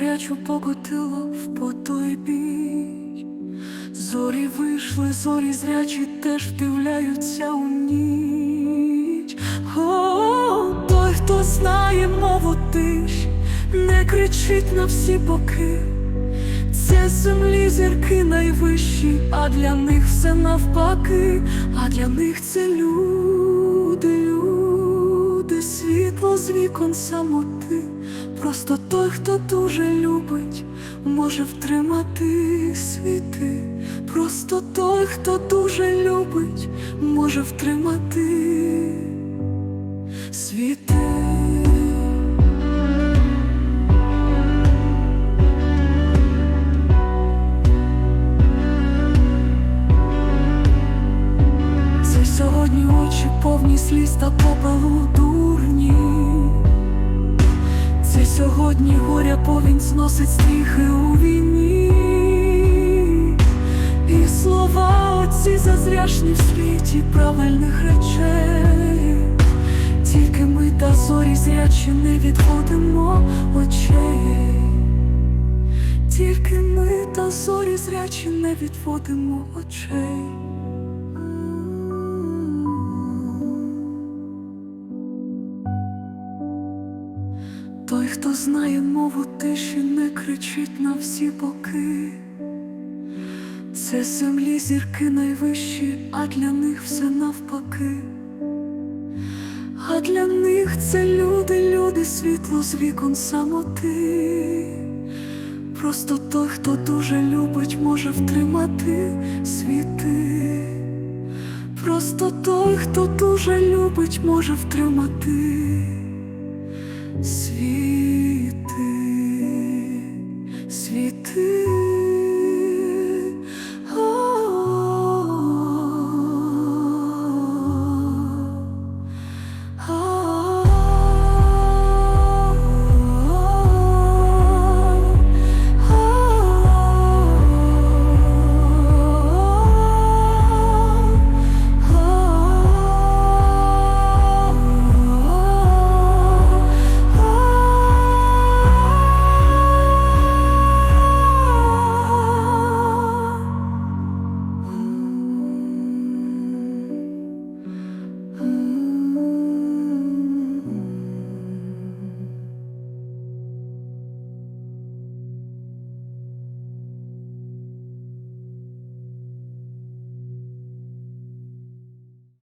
гарячу покотило в потой бій. Зорі вийшли, зорі зрячі теж вдивляються у ніч. О, той, хто знає мову тиш, не кричить на всі боки. Це землі зірки найвищі, а для них все навпаки, а для них це вікон самоти. Просто той, хто дуже любить, може втримати світи. Просто той, хто дуже любить, може втримати світи. Це сьогодні очі повні сліз та попелу дурні. Сьогодні горя повінь зносить стріхи у війні. І слова оці зазряшні в світі правильних речей. Тільки ми та зорі зрячі не відходимо очей. Тільки ми та зорі зрячі не відводимо очей. Той, хто знає мову тиші, не кричить на всі боки. Це землі зірки найвищі, а для них все навпаки. А для них це люди, люди, світло з вікон самоти. Просто той, хто дуже любить, може втримати світи. Просто той, хто дуже любить, може втримати світи, світи.